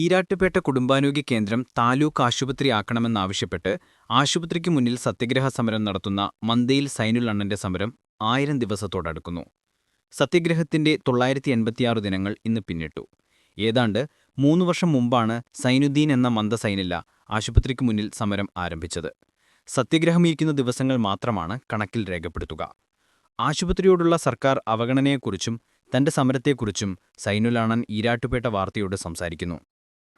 ഈരാട്ടുപേട്ട കുടുംബാരോഗ്യ കേന്ദ്രം താലൂക്ക് ആശുപത്രി ആക്കണമെന്നാവശ്യപ്പെട്ട് ആശുപത്രിക്ക് മുന്നിൽ സത്യഗ്രഹ സമരം നടത്തുന്ന മന്തയിൽ സൈനുൽ അണ്ണന്റെ സമരം ആയിരം ദിവസത്തോടടുക്കുന്നു. സത്യഗ്രഹത്തിന്റെ തൊള്ളായിരത്തി എൺപത്തിയാറ് ദിനങ്ങൾ ഇന്ന് പിന്നിട്ടു. ഏതാണ്ട് മൂന്ന് വർഷം മുമ്പാണ് സൈനുദ്ദീൻ എന്ന മന്ദ സൈനില്ല ആശുപത്രിക്ക് മുന്നിൽ സമരം ആരംഭിച്ചത്. സത്യഗ്രഹമിരിക്കുന്ന ദിവസങ്ങൾ മാത്രമാണ് കണക്കിൽ രേഖപ്പെടുത്തുക. ആശുപത്രിയോടുള്ള സർക്കാർ അവഗണനയെക്കുറിച്ചും തന്റെ സമരത്തെക്കുറിച്ചും സൈനുലാണൻ ഈരാട്ടുപേട്ട വാർത്തയോട് സംസാരിക്കുന്നു.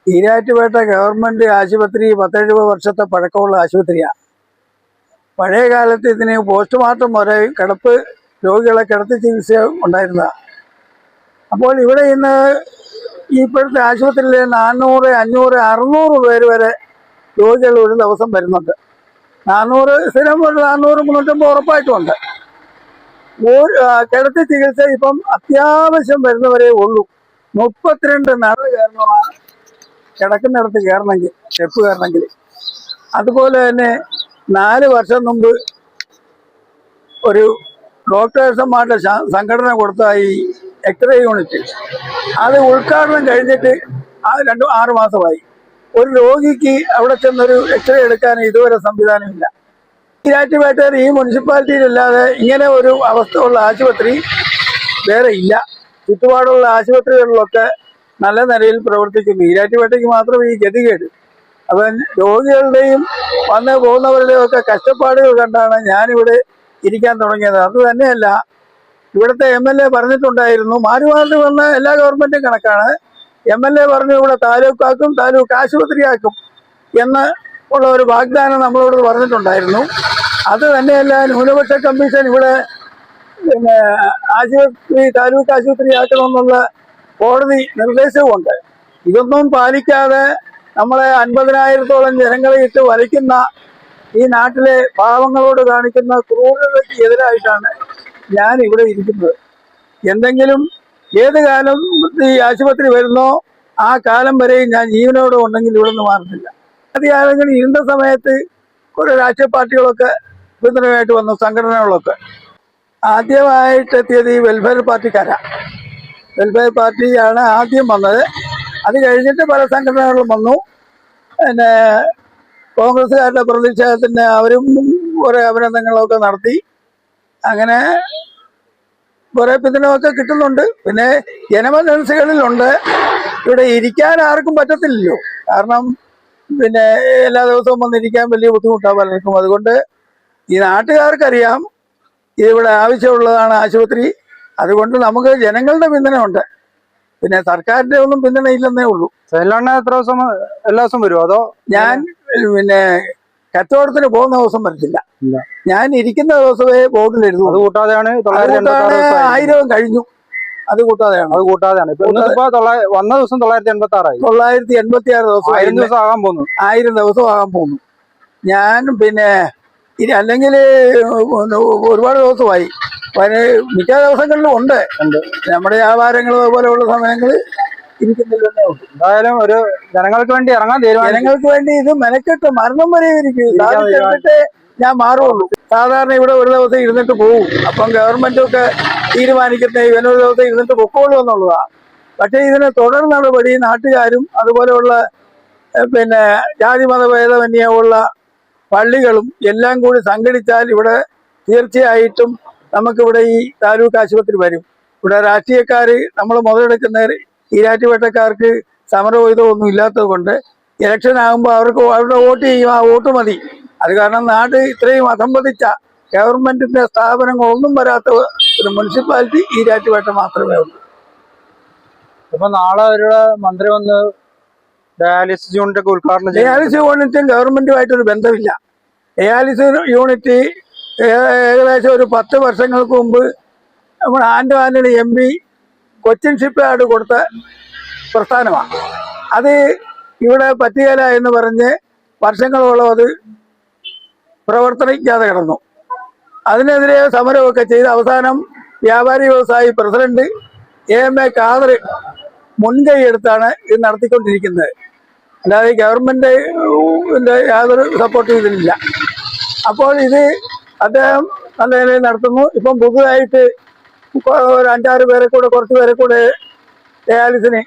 ഈരാറ്റുപേട്ട ഗവൺമെന്റ് ആശുപത്രി പത്തെഴുപത് വർഷത്തെ പഴക്കമുള്ള ആശുപത്രിയാണ് പഴയ കാലത്ത് ഇതിന് പോസ്റ്റ്മോർട്ടം വരെ കിടപ്പ് രോഗികളെ കിടത്തി ചികിത്സ ഉണ്ടായിരുന്നതാണ് അപ്പോൾ ഇവിടെ ഇന്ന് ഇപ്പോഴത്തെ ആശുപത്രിയിൽ നാനൂറ് അഞ്ഞൂറ് അറുന്നൂറ് പേര് വരെ രോഗികൾ ഒരു ദിവസം വരുന്നുണ്ട്. നാനൂറ് സ്ഥിരം ഒരു നാനൂറ് മുന്നൂറ്റമ്പത് ഉറപ്പായിട്ടുമുണ്ട് കിടത്തി ചികിത്സ ഇപ്പം അത്യാവശ്യം വരുന്നവരേ ഉള്ളൂ. മുപ്പത്തിരണ്ട് നട കാരണമാണ് കിടക്കുന്നിടത്ത് കയറണമെങ്കിൽ സ്റ്റെപ്പ് കയറണമെങ്കിൽ. അതുപോലെ തന്നെ നാല് വർഷം മുമ്പ് ഒരു ഡോക്ടേഴ്സന്മാരുടെ സംഘടന കൊടുത്ത ഈ എക്സ്റേ യൂണിറ്റ് അത് ഉദ്ഘാടനം കഴിഞ്ഞിട്ട് ആ രണ്ട് ആറ് മാസമായി. ഒരു രോഗിക്ക് അവിടെ ചെന്നൊരു എക്സ്റേ എടുക്കാൻ ഇതുവരെ സംവിധാനമില്ല. ഈരാറ്റുപേട്ടയിൽ ഈ മുനിസിപ്പാലിറ്റിയിലല്ലാതെ ഇങ്ങനെ ഒരു അവസ്ഥ ഉള്ള ആശുപത്രി വേറെ ഇല്ല. ചുറ്റുപാടുള്ള ആശുപത്രികളിലൊക്കെ നല്ല നിലയിൽ പ്രവർത്തിക്കുന്നു. ഈരാറ്റുപേട്ടയ്ക്ക് മാത്രം ഈ ഗതികേട് അപ്പം രോഗികളുടെയും വന്ന് പോകുന്നവരുടെയും ഒക്കെ കഷ്ടപ്പാടുകൾ കണ്ടാണ് ഞാനിവിടെ ഇരിക്കാൻ തുടങ്ങിയത്. അത് തന്നെയല്ല ഇവിടുത്തെ എം എൽ എ പറഞ്ഞിട്ടുണ്ടായിരുന്നു മാറി വന്ന എല്ലാ ഗവൺമെന്റും കണക്കാണ്. എം എൽ എ പറഞ്ഞു ഇവിടെ താലൂക്കാക്കും താലൂക്ക് ആശുപത്രിയാക്കും എന്ന് ഉള്ള ഒരു വാഗ്ദാനം നമ്മളോട് പറഞ്ഞിട്ടുണ്ടായിരുന്നു. അത് തന്നെയല്ല ന്യൂനപക്ഷ കമ്മീഷൻ ഇവിടെ പിന്നെ ആശുപത്രി താലൂക്ക് ആശുപത്രി ആക്കണമെന്നുള്ള കോടതി നിർദ്ദേശവുമുണ്ട് ഇതൊന്നും പാലിക്കാതെ നമ്മളെ അൻപതിനായിരത്തോളം ജനങ്ങളെ ഇട്ട് വലിക്കുന്ന ഈ നാട്ടിലെ പാവങ്ങളോട് കാണിക്കുന്ന ക്രൂരതയ്ക്ക് എതിരായിട്ടാണ് ഞാൻ ഇവിടെ ഇരിക്കുന്നത്. എന്തെങ്കിലും ഏത് കാലം ഈ ആശുപത്രി വരുന്നോ ആ കാലം വരെയും ഞാൻ ജീവനോടെ ഉണ്ടെങ്കിൽ ഇവിടെ നിന്ന് മാറുന്നില്ല അധികാരങ്ങൾ ഇരുന്ന സമയത്ത് കുറെ രാഷ്ട്രീയ പാർട്ടികളൊക്കെ പിന്തുണയായിട്ട് വന്നു സംഘടനകളൊക്കെ. ആദ്യമായിട്ട് എത്തിയത് ഈ വെൽഫെയർ പാർട്ടിക്കാരാ വെൽഫെയർ പാർട്ടിയാണ് ആദ്യം വന്നത്. അത് കഴിഞ്ഞിട്ട് പല സംഘടനകളും വന്നു. പിന്നെ കോൺഗ്രസ്സുകാരുടെ പ്രതിഷേധത്തിന് അവരും കുറെ അഭിനന്ദനങ്ങളൊക്കെ നടത്തി. അങ്ങനെ കുറെ പിന്തുണയൊക്കെ കിട്ടുന്നുണ്ട്. പിന്നെ ജനമനസ്സുകളിലുണ്ട്. ഇവിടെ ഇരിക്കാൻ ആർക്കും പറ്റത്തില്ലല്ലോ. കാരണം പിന്നെ എല്ലാ ദിവസവും വന്നിരിക്കാൻ വലിയ ബുദ്ധിമുട്ടാണ് പലർക്കും. അതുകൊണ്ട് ഈ നാട്ടുകാർക്കറിയാം ഇതിവിടെ ആവശ്യമുള്ളതാണ് ആശുപത്രി. അതുകൊണ്ട് നമുക്ക് ജനങ്ങളുടെ പിന്തുണ ഉണ്ട് പിന്നെ സർക്കാരിന്റെ ഒന്നും പിന്തുണ ഇല്ലെന്നേ ഉള്ളൂ. സൈലണ്ണ എത്ര ദിവസം എല്ലാ ദിവസം വരുമോ അതോ ഞാൻ പിന്നെ കച്ചവടത്തിന് പോകുന്ന ദിവസം വരത്തില്ല. ഞാൻ ഇരിക്കുന്ന ദിവസമേ ബോർഡിൽ അത് എഴുതുള്ളൂ കൂട്ടാതെയാണ്. ആയിരവും കഴിഞ്ഞു. അത് കൂട്ടാതെയാണ്. അത് കൂട്ടാതെയാണ്. വന്ന ദിവസം തൊള്ളായിരത്തി എൺപത്തി ആറായി തൊള്ളായിരത്തി എൺപത്തി ആറ് ദിവസം ആയിരം. ദിവസം ആകാൻ പോകുന്നു. ആയിരം ദിവസം ആകാൻ പോകുന്നു. ഞാൻ പിന്നെ ഇനി അല്ലെങ്കിൽ ഒരുപാട് ദിവസമായി. പതിന് മിക്ക ദിവസങ്ങളിലും ഉണ്ട്. ഉണ്ട്. നമ്മുടെ വ്യാപാരങ്ങൾ അതുപോലെയുള്ള സമയങ്ങളിൽ എന്തായാലും ഒരു ജനങ്ങൾക്ക് വേണ്ടി ഇറങ്ങാൻ തീരുമാനം ജനങ്ങൾക്ക് വേണ്ടി ഇത് മെനക്കെട്ട് മരണം വരെ ഇരിക്കും. ഞാൻ മാറുള്ളൂ. സാധാരണ ഇവിടെ ഒരു ദിവസം ഇരുന്നിട്ട് പോകും അപ്പം ഗവൺമെന്റ് ഒക്കെ തീരുമാനിക്കുന്ന ഇവനൊരു ദിവസം ഇരുന്നിട്ട് പൊക്കോളൂ എന്നുള്ളതാണ് പക്ഷേ ഇതിന് തുടർ നടപടി നാട്ടുകാരും അതുപോലെയുള്ള പിന്നെ ജാതി മതഭേദമന്യമുള്ള പള്ളികളും എല്ലാം കൂടി സംഘടിച്ചാൽ ഇവിടെ തീർച്ചയായിട്ടും നമുക്കിവിടെ ഈ താലൂക്ക് ആശുപത്രി വരും. ഇവിടെ രാഷ്ട്രീയക്കാർ നമ്മൾ മുതലെടുക്കുന്ന ഈ സമരവും ഇതോ ഒന്നും ഇല്ലാത്തത് കൊണ്ട് ഇലക്ഷൻ ആകുമ്പോൾ അവർക്ക് അവരുടെ വോട്ട് ചെയ്യും ആ വോട്ട് മതി. അത് കാരണം നാട് ഇത്രയും അസംബന്ധിച്ച ഗവൺമെന്റിന്റെ സ്ഥാപനങ്ങളൊന്നും വരാത്ത ഒരു മുനിസിപ്പാലിറ്റി ഈ ഈരാറ്റുപേട്ട മാത്രമേ ഉള്ളൂ. അപ്പൊ നാളെ അവരുടെ മന്ത്രി വന്ന് ഡയാലിസിസ് യൂണിറ്റ് ഒക്കെ ഉദ്ഘാടനം ഡയാലിസിസ് യൂണിറ്റും ഗവൺമെന്റുമായിട്ടൊരു ബന്ധമില്ല. ഡയാലിസിസ് യൂണിറ്റ് ഏകദേശം ഒരു പത്ത് വർഷങ്ങൾക്ക് മുമ്പ് നമ്മൾ Antony M P Cochin shipyard കൊടുത്ത പ്രസ്ഥാനമാണ്. അത് ഇവിടെ പറ്റുകയില്ല എന്ന് പറഞ്ഞ് വർഷങ്ങളോളം അത് പ്രവർത്തനിക്കാതെ കിടന്നു. അതിനെതിരെ സമരമൊക്കെ ചെയ്ത് അവസാനം വ്യാപാരി വ്യവസായി president A M A Khader മുൻകൈ എടുത്താണ് ഇത് നടത്തിക്കൊണ്ടിരിക്കുന്നത്. അല്ലാതെ ഗവൺമെന്റ് യാതൊരു സപ്പോർട്ടും ഇതിനില്ല അപ്പോൾ ഇത് അദ്ദേഹം നല്ല നിലയിൽ നടത്തുന്നു. ഇപ്പം പുതുതായിട്ട് ഒരു അഞ്ചാറ് പേരെ കൂടെ കുറച്ച് പേരെ കൂടെ ഡയാലിസിന്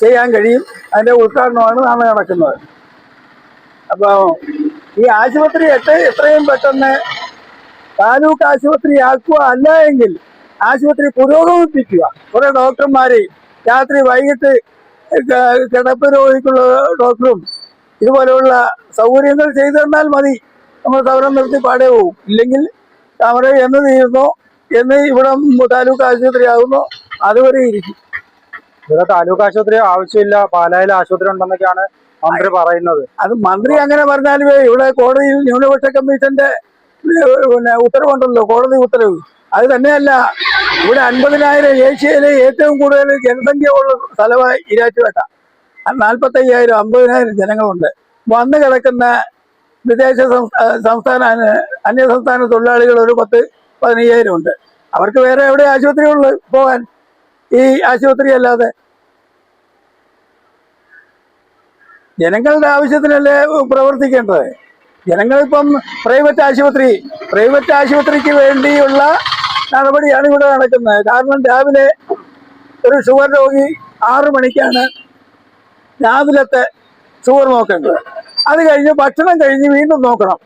ചെയ്യാൻ കഴിയും. അതിന്റെ ഉദ്ഘാടനമാണ് നാളെ നടക്കുന്നത്. അപ്പോൾ ഈ ആശുപത്രി എട്ട് എത്രയും പെട്ടെന്ന് താലൂക്ക് ആശുപത്രി ആക്കുക അല്ല എങ്കിൽ ആശുപത്രി പുരോഗമിപ്പിക്കുക. കുറെ ഡോക്ടർമാരെ രാത്രി വൈകിട്ട് കിടപ്പ് രോഗിക്കുള്ള ഡോക്ടറും ഇതുപോലെയുള്ള സൗകര്യങ്ങൾ ചെയ്തു തന്നാൽ മതി. നമ്മൾ സമരം നിർത്തി പാടേ പോകും ഇല്ലെങ്കിൽ സമരം എന്ന് തീരുന്നോ എന്ന് ഇവിടെ താലൂക്ക് ആശുപത്രി ആകുന്നോ അതുവരെ ഇരിക്കും. ഇവിടെ താലൂക്ക് ആശുപത്രി ആവശ്യമില്ല പാലായിൽ ആശുപത്രി ഉണ്ടെന്നൊക്കെയാണ് മന്ത്രി പറയുന്നത്. അത് മന്ത്രി അങ്ങനെ പറഞ്ഞാലും ഇവിടെ കോടതിയിൽ ന്യൂനപക്ഷ കമ്മീഷന്റെ പിന്നെ ഉത്തരവുണ്ടല്ലോ കോടതി ഉത്തരവ്. അത് തന്നെയല്ല ഇവിടെ അൻപതിനായിരം ഏഷ്യയിലെ ഏറ്റവും കൂടുതൽ ജനസംഖ്യ ഉള്ള സ്ഥലമായി ഇരാറ്റുപേട്ട. നാൽപ്പത്തയ്യായിരം അമ്പതിനായിരം ജനങ്ങളുണ്ട്. വന്നു കിടക്കുന്ന വിദേശ സംസ്ഥാ- സംസ്ഥാന അന്യ സംസ്ഥാന തൊഴിലാളികൾ ഒരു പത്ത് പതിനയ്യായിരം ഉണ്ട്. അവർക്ക് വേറെ എവിടെ ആശുപത്രി ഉള്ളു പോകാൻ? ഈ ആശുപത്രി അല്ലാതെ. ജനങ്ങളുടെ ആവശ്യത്തിനല്ലേ പ്രവർത്തിക്കേണ്ടത്? ജനങ്ങളിപ്പം പ്രൈവറ്റ് ആശുപത്രി പ്രൈവറ്റ് ആശുപത്രിക്ക് വേണ്ടിയുള്ള നടപടിയാണ് ഇവിടെ നടക്കുന്നത്. കാരണം രാവിലെ ഒരു ഷുഗർ രോഗി ആറു മണിക്കാണ് രാവിലത്തെ ഷുഗർ നോക്കേണ്ടത് അത് കഴിഞ്ഞ് ഭക്ഷണം കഴിഞ്ഞ് വീണ്ടും നോക്കണം.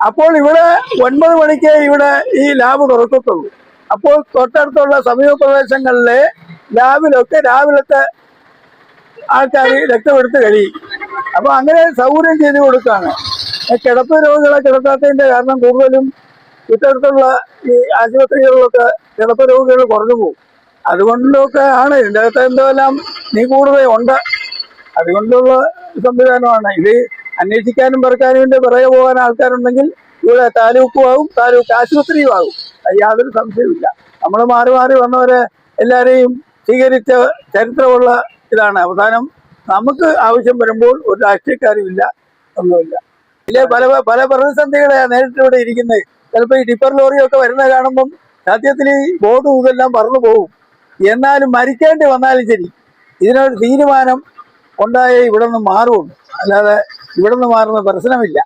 അപ്പോൾ ഇവിടെ ഒൻപത് മണിക്ക് ഇവിടെ ഈ ലാബ് തുറക്കത്തുള്ളൂ. അപ്പോൾ തൊട്ടടുത്തുള്ള സമീപ പ്രദേശങ്ങളിലെ ലാബിലൊക്കെ രാവിലത്തെ ആൾക്കാർ രക്തമെടുത്ത് കഴിയും. അപ്പൊ അങ്ങനെ സൗകര്യം ചെയ്തു കൊടുക്കുകയാണ് കിടപ്പ് രോഗികളെ കിടത്താത്തതിന്റെ കാരണം കൂടുതലും ഇത്തരത്തിലുള്ള ഈ ആശുപത്രികളിലൊക്കെ കിടപ്പ് രോഗികൾ കുറഞ്ഞു പോകും. അതുകൊണ്ടൊക്കെ ആണ് ഇതിന്റെ അകത്ത് എന്തോ എല്ലാം നീ കൂടുതലുണ്ട് അതുകൊണ്ടുള്ള സംവിധാനമാണ്. ഇത് അന്വേഷിക്കാനും പറക്കാനും വേണ്ടി പിറകെ പോകാൻ ആൾക്കാരുണ്ടെങ്കിൽ ഇവിടെ താലൂക്കും ആകും താലൂക്ക് ആശുപത്രിയും ആകും അത് യാതൊരു സംശയവുമില്ല. നമ്മൾ മാറി മാറി വന്നവരെ എല്ലാവരെയും സ്വീകരിച്ച ചരിത്രമുള്ള ഇതാണ്. അവസാനം നമുക്ക് ആവശ്യം വരുമ്പോൾ ഒരു രാഷ്ട്രീയക്കാരും ഇല്ല ഒന്നുമില്ല. ഇല്ലേ? പല പല പ്രതിസന്ധികളെയാണ് നേരിട്ട് ഇവിടെ ഇരിക്കുന്നത് ചിലപ്പോൾ ഈ ടിപ്പർ ലോറിയൊക്കെ വരുന്ന കാണുമ്പം സത്യത്തിൽ ഈ ബോർഡും ഇതെല്ലാം പറന്നു പോകും. എന്നാലും മരിക്കേണ്ടി വന്നാലും ശരി. ഇതിനൊരു തീരുമാനം ഉണ്ടായേ ഇവിടെ നിന്ന് മാറുള്ളൂ. അല്ലാതെ ഇവിടെ നിന്ന് മാറുന്ന പ്രശ്നമില്ല